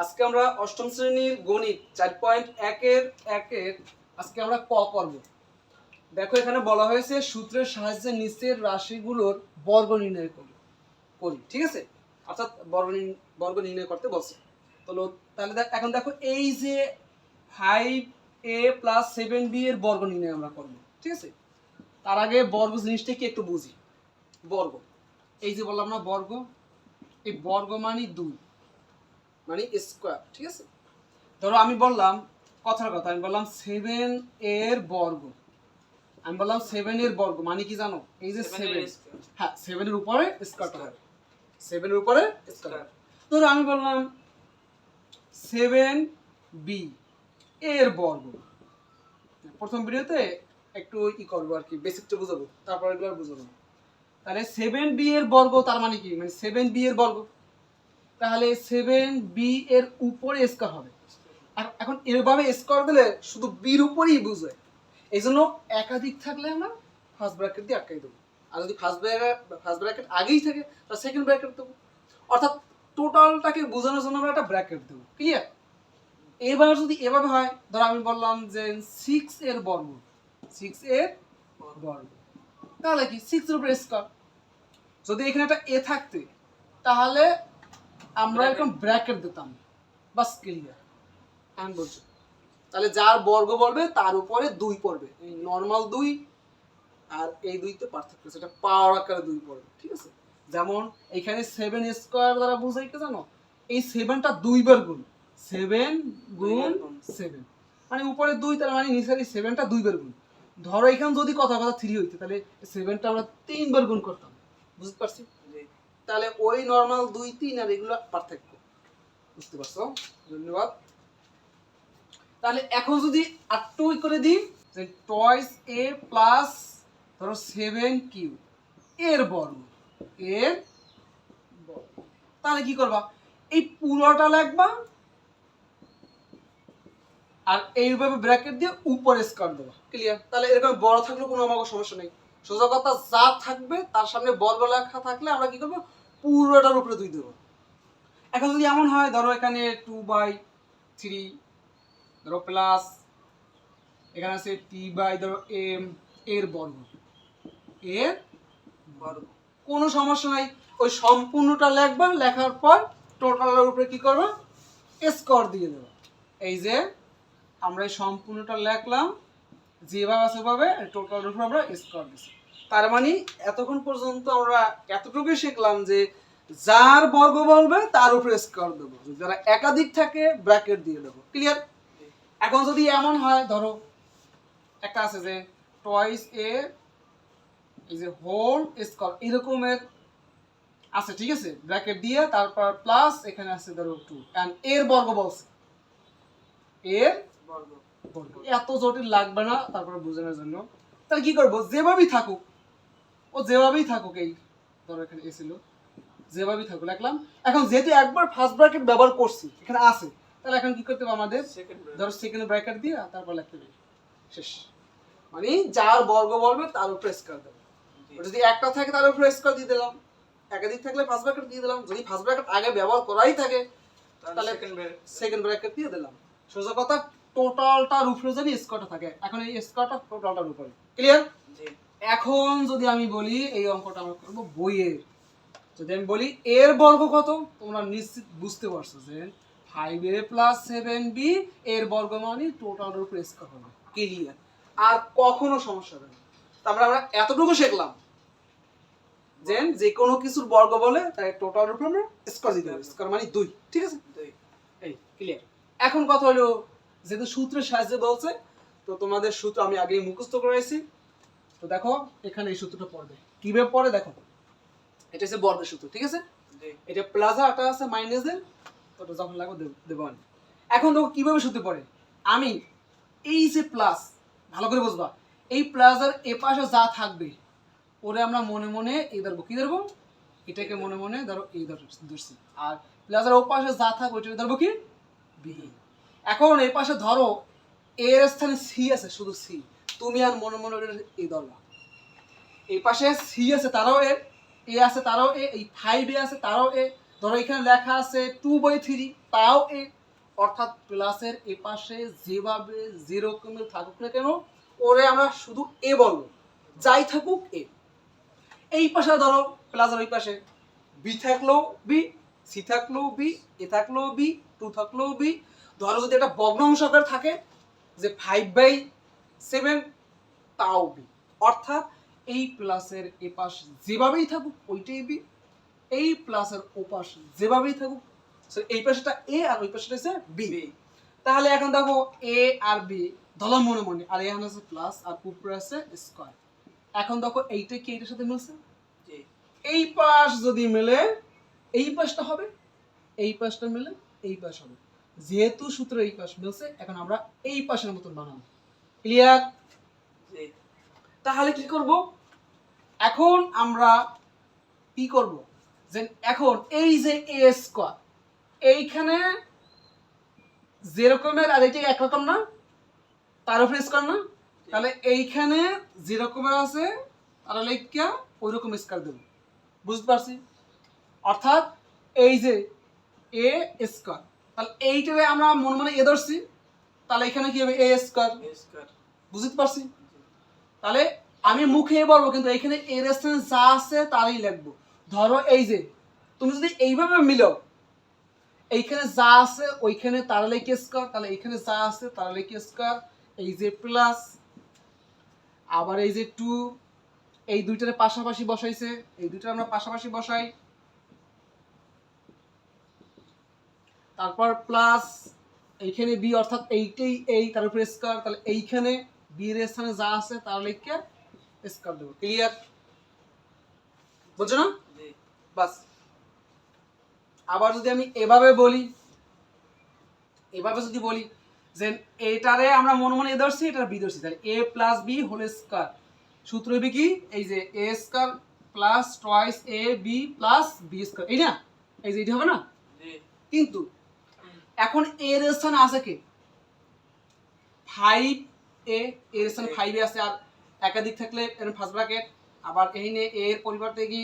আজকে আমরা অষ্টম শ্রেণির গণিত চার পয়েন্ট একের একের আজকে আমরা ক করব। দেখো এখানে বলা হয়েছে সূত্রের সাহায্যে নিচের রাশিগুলোর বর্গ নির্ণয় করি করি, ঠিক আছে? অর্থাৎ বর্গ বর্গ নির্ণয় করতে বলছে। তো তাহলে এখন দেখো এই যে five A plus seven B এর বর্গ নির্ণয় আমরা করব, ঠিক আছে? তার আগে বর্গ জিনিসটা কি একটু বুঝি। বর্গ। এই যে বললাম না বর্গ, এই বর্গ মানে দুই। মানে স্কোয়ার ঠিক আছে? ধরো আমি বললাম কথার কথা আমি বললাম সেভেন এর বর্গ। আমি বললাম সেভেন এর বর্গ মানে কি জানো? এই যে সেভেন হ্যাঁ সেভেনের উপরে স্কোয়ারটা হয় সেভেনের উপরে স্কোয়ার ধরো আমি বললাম সেভেন বি এর বর্গ। প্রথম ভিডিওতে একটু ই করব আর কি বেসিকটা বুঝাবো তারপর এগুলো বুঝাবো তাহলে সেভেন বি এর বর্গ তার মানে কি? মানে সেভেন বি এর বর্গ। তাহলে সেভেন বি এর উপরে স্কোয়ার হবে। এখ- এখন এভাবে স্কোয়ার দিলে শুধু বির উপরেই বুঝবে। এই জন্য একাধিক থাকলে আমরা ফার্স্ট ব্র্যাকেট দিয়ে আটকাই দেবো। আর যদি ফার্স্ট ব্র্যাকেট ফার্স্ট ব্র্যাকেট আগেই থাকে, তাহলে সেকেন্ড ব্র্যাকেট দেবো। অর্থাৎ টোটালটাকে বোঝানোর জন্য আমরা একটা ব্র্যাকেট দেবো। ক্লিয়ার এবার যদি এভাবে হয়, ধরো আমি বললাম যে সিক্স এর বর্গ। সিক্স এর বর্গ। তাহলে কি? সিক্স এর উপরে স্কোয়ার যদি এখানে একটা এ থাকতে, তাহলে আমরা এরকম ব্র্যাকেট দিতাম। বাস ক্লিয়ার আমি বলছি। তাহলে যার বর্গ বলবে তার উপরে দুই পড়বে। এই নর্মাল দুই আর এই দুইতে পার্থক্য এটা পাওয়ার আকারে দুই পড়বে ঠিক আছে? যেমন এখানে সেভেন স্কোয়ার দ্বারা বুঝাই কি জানো? এই সেভেনটা দুইবার গুণ। সেভেন গুণ সেভেন মানে উপরে দুই তার মানে নিচের এই সেভেনটা দুইবার গুণ। ধরো এখানে যদি কথা কথা থ্রি হইতে তাহলে সেভেনটা আমরা তিনবার গুণ করতাম। বুঝতে পারছি? তাহলে ওই নর্মাল দুই, তিন আর এগুলো পার্থক্য। বুঝতে পারছ? ধন্যবাদ। তাহলে এখন যদি আটটু করে দিই, যে টয়েস এ প্লাস ধরো সেভেন কিউ এর বর্গ, এর তাহলে কি করবা? এই পুরোটা লাগবা আর এইভাবে ব্র্যাকেট দিয়ে উপরে স্কোয়ার দেবা। ক্লিয়ার তাহলে এরকম বড় থাকলেও কোনো আমাকে সমস্যা নেই। সোজা কথা যা থাকবে, তার সামনে বর্গ লেখা থাকলে আমরা কি করব? পুরোটার উপরে দুই দেবো। এখন যদি এমন হয়, ধরো এখানে টু বাই থ্রি ধরো প্লাস এখানে আছে টি বাই ধরো এম এর বর্গ। এর বর্গ। কোনো সমস্যা নাই। ওই সম্পূর্ণটা লেখবা, লেখার পর টোটালের উপরে কি করব? স্কোর দিয়ে দেবো। এই যে আমরা এই সম্পূর্ণটা লেখলাম, যেভাবে আছে ভাবে টোটালের উপর আমরা স্কোর দিচ্ছি তার মানে এতক্ষণ পর্যন্ত আমরা এতটুকুই শিখলাম যে যার বর্গ বলবে তার উপরে স্কোর দেবো। যারা একাধিক থাকে ব্র্যাকেট দিয়ে দেবো। ক্লিয়ার এখন যদি এমন হয় ধরো একটা আছে যে টয়েস এ এই যে হোল স্কোর এরকমের আছে ঠিক আছে? ব্র্যাকেট দিয়ে তারপর প্লাস এখানে আছে ধরো টু অ্যান্ড এর বর্গ বলছে। এর বর্গ। এত জটিল লাগবে না তারপরে বোঝানোর জন্য। তাহলে কি করব? যেভাবেই থাকুক ও যেভাবেই থাকুক এই ধরো এখানে এ ছিল যেভাবেই থাকুক লিখলাম এখন যেহেতু একবার ফার্স্ট ব্র্যাকেট ব্যবহার করছি এখানে আছে তাহলে এখন কি করতে হবে আমাদের? ধরো সেকেন্ড ব্র্যাকেট দিয়ে তারপর লিখতে হবে। শেষ। মানে যার বর্গ বলবে তার উপরে স্কোয়ার দেবো। যদি একটা থাকে তার উপরে স্কোয়ার দিয়ে দিলাম। একাধিক থাকলে ফার্স্ট ব্র্যাকেট দিয়ে দিলাম। যদি ফার্স্ট ব্র্যাকেট আগে ব্যবহার করাই থাকে তাহলে সেকেন্ড ব্র্যাকেট দিয়ে দিলাম। সোজা কথা টোটালটার উপরে যদি স্কোয়ারটা থাকে। এখন এই স্কোয়ারটা টোটালটার উপরে। ক্লিয়ার এখন যদি আমি বলি এই অঙ্কটা আমরা করব বইয়ের। যদি আমি বলি এর বর্গ কত? তোমরা নিশ্চিত বুঝতে পারছ যে five A plus seven B এর বর্গ মানে টোটালের উপরে স্কোয়ার হবে ক্লিয়ার আর কখনো সমস্যা হবে না। তারপরে আমরা এতটুকু শিখলাম যে যে কোনো কিছুর বর্গ বলে তাই টোটালের উপরে আমরা স্কোয়ার দিতে হবে স্কোয়ার মানে দুই ঠিক আছে? দুই। এই ক্লিয়ার এখন কথা হলো যেহেতু সূত্রের সাহায্যে বলছে তো তোমাদের সূত্র আমি আগেই মুখস্থ করেছি। তো দেখো এখানে এই সূত্রটা পড়বে। কীভাবে পড়ে দেখো? এটা হচ্ছে বর্গের সূত্র ঠিক আছে? এটা প্লাজা এটা আছে মাইনাসের তো ওটা যখন লাগবে দেব- আমি। এখন দেখো কীভাবে সূত্র পড়ে? আমি এই যে প্লাস ভালো করে বুঝবা এই প্লাজার এ পাশে যা থাকবে ওরে আমরা মনে মনে এই ধরবো কি ধরবো? এটাকে মনে মনে ধরো এই ধর ধরছি। আর প্লাজার ও পাশে যা থাকবে ওইটাকে ধরবো কি? বি এখন এই পাশে ধরো এর স্থানে সি আছে শুধু সি তুমি আর মনে মনে এই ধরবা এই পাশে সি আছে, তারাও এ এ আছে, তারাও এ, এই ফাইভ এ আছে, তারাও এ। ধরো এখানে লেখা আছে টু বাই থ্রি তাও এ। অর্থাৎ প্লাসের এ পাশে যেভাবে যে রকমের থাকুক না কেন, ওরে আমরা শুধু এ বলব, যাই থাকুক এ এই পাশে ধরো প্লাসের ওই পাশে বি থাকলেও বি সি থাকলেও বি এ থাকলেও বি টু থাকলেও বি ধরো যদি একটা ভগ্নাংশ থাকে, যে ফাইভ বাই সেভেন তাও বি অর্থাৎ এই প্লাসের এ পাশ যেভাবেই থাকুক ওইটাই বি এই প্লাসের ও পাশ যেভাবেই থাকুক এই পাশেটা এ আর ওই পাশেটা হচ্ছে বি তাহলে এখন দেখো এ আর বি ধরলাম মনে মনে আর এখানে আছে প্লাস আর উপরে আছে স্কোয়ার এখন দেখো এইটা কি এইটার সাথে মিলছে? এই পাশ যদি মেলে এই পাশটা হবে এই পাশটা মেলে এই পাশ হবে। যেহেতু সূত্র এই পাশ মিলছে এখন আমরা এই পাশের মতন বানাবো। ক্লিয়ার? তাহলে কি করব? এখন আমরা কি করব? যে এখন এই যে এ স্কোয়ার এইখানে যে রকমের আর এইটা একরকম না? তার উপরে স্কোয়ার না? তাহলে এইখানে যে রকমের আছে তারা লেখা ওই রকম স্কোয়ার দেবো। বুঝতে পারছি? অর্থাৎ এই যে এ স্কোয়ার তাহলে এইটারে আমরা মনে মনে এ ধরছি। তাহলে এখানে কি হবে? এ স্কোয়ার বুঝতে পারছি? তাহলে আমি মুখে বলব কিন্তু এখানে এর স্থানে যা আছে তারই লিখব। ধরো এই যে তুমি যদি এইভাবে মিলো এইখানে যা আছে ওইখানে তারা লেখে স্কোয়ার তাহলে এইখানে যা আছে তারা লেখে স্কোয়ার এই যে প্লাস আবার এই যে টু এই দুইটারে পাশাপাশি বসাইছে এই দুইটা আমরা পাশাপাশি বসাই। তারপর প্লাস এইখানে বি অর্থাৎ এইটাই এই তার উপরে স্কোয়ার তাহলে এইখানে বি এর স্থানে যা আছে তার লেখকে স্কোয়ার দেবো। ক্লিয়ার বুঝছ না? বাস। আবার যদি আমি এভাবে বলি এভাবে যদি বলি যে এটারে আমরা মনে মনে এ ধরছি এটার বি ধরছি। তাহলে A plus B whole square সূত্র হবে কি? এই যে A square plus twice A B plus B square এই না? এই যে এটা হবে না? কিন্তু এখন এর স্থানে আছে কি? ফাইভ এ এর স্থানে ফাইভ আছে, আর একাধিক থাকলে ফার্স্ট ব্র্যাকেট আবার এখানে এ এর পরিবর্তে কি?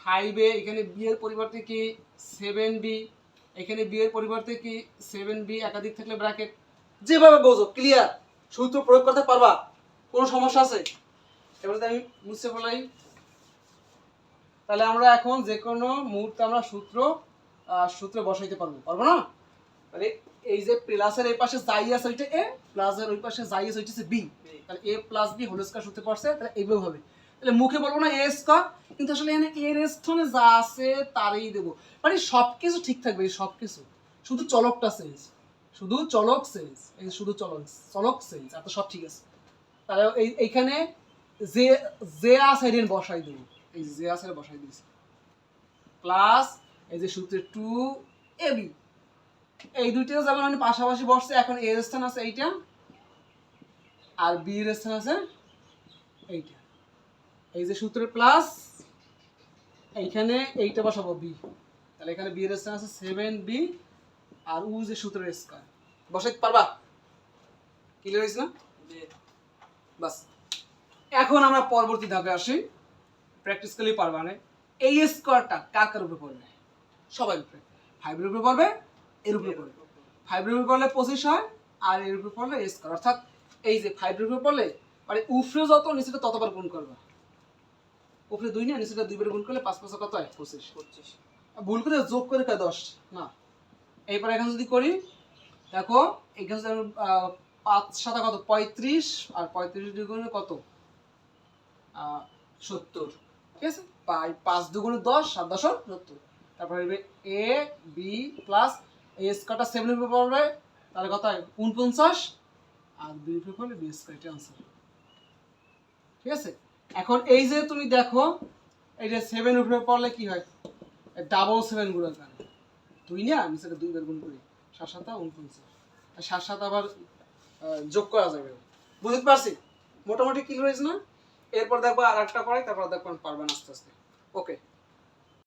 ফাইভ এখানে বি এর পরিবর্তে কি? সেভেন বি এখানে বি এর পরিবর্তে কি? সেভেন বি একাধিক থাকলে ব্র্যাকেট যেভাবে বোঝো ক্লিয়ার সূত্র প্রয়োগ করতে পারবা? কোনো সমস্যা আছে? এবার আমি মুছে ফেলাই, তাহলে আমরা এখন যে কোনো মুহূর্তে আমরা সূত্র সূত্রে বসাইতে পারব। পারব না? তাহলে এই যে প্লাসের এই পাশে যাই আছে ওইটা এ প্লাসের ওই পাশে যাই আছে ওইটা বি তাহলে A plus B whole square সূত্রে পড়ছে তাহলে এইভাবে হবে। তাহলে মুখে বলব না এ স্কয়ার কিন্তু আসলে এখানে এর স্থানে যা আছে তারই দেবো। মানে সব কিছু ঠিক থাকবে সব কিছু শুধু চলকটা চেঞ্জ শুধু চলক চেঞ্জ এই শুধু চলক চলক চেঞ্জ আর তো সব ঠিক আছে। তাহলে এই এইখানে যে যে আছে বসাই দেবো। এই যে আছে এর বসাই দিয়েছি। প্লাস এই যে সূত্রে টু এ বি এই দুইটা যেমন আমি পাশাপাশি বসছে এখন এর স্থান আছে এইটা আর বি এর স্থান আছে এইটা। এই যে সূত্রে প্লাস এইখানে এইটা বসাবো বি তাহলে এখানে বি এর স্থান আছে সেভেন বি আর উ যে সূত্রের স্কয়ার বসাইতে পারবা? ক্লিয়ার হয়েছে না? বাস। এখন আমরা পরবর্তী ধাপে আসি। প্র্যাকটিস করলেই পারবা না। এই স্কোয়ারটা কার কার উপরে পড়বে? সবাই উপরে। ফাইভের উপরে পড়বে এর উপরে পড়বে। ফাইভের উপরে পড়লে পঁচিশ হয় আর এর উপরে পড়লে স্কোয়ার অর্থাৎ এই যে ফাইভের উপরে পড়লে মানে উপরে যত নিচেটা ততবার গুণ করবে। উপরে দুই না নিচেটা দুইবার গুণ করলে পাঁচ পাঁচ কত হয়? পঁচিশ। পঁচিশ। ভুল করে যোগ করে কয়? দশ। না। এইবার এখানে যদি করি দেখো এখানে পাঁচ সাথে কত? পঁয়ত্রিশ। আর পঁয়ত্রিশ দুগুণে কত? সত্তর। ঠিক আছে? পাঁচ দুগুণে দশ সাত দশ সত্তর। তারপরে হবে এ বি প্লাস এ স্কোয়ারটা সেভেন উপরে পড়বে। তাহলে কত হয়? উনপঞ্চাশ। আর বি উপরে পড়বে বি স্কোয়ার আনসার ঠিক আছে? এখন এই যে তুমি দেখো, এই যে সেভেন উপরে পড়লে কি হয়? ডাবল সেভেন গুণ করে দুই না? আমি সেটা দুইবার গুণ করি। সাত সাত উনপঞ্চাশ। আর সাত সাত আবার যোগ করা যাবে। বুঝতে পারছি? মোটামুটি ক্লিয়ার হয়েছে না? এরপর দেখব আর একটা পড়াই, তারপর দেখব পারবেন আস্তে আস্তে। ওকে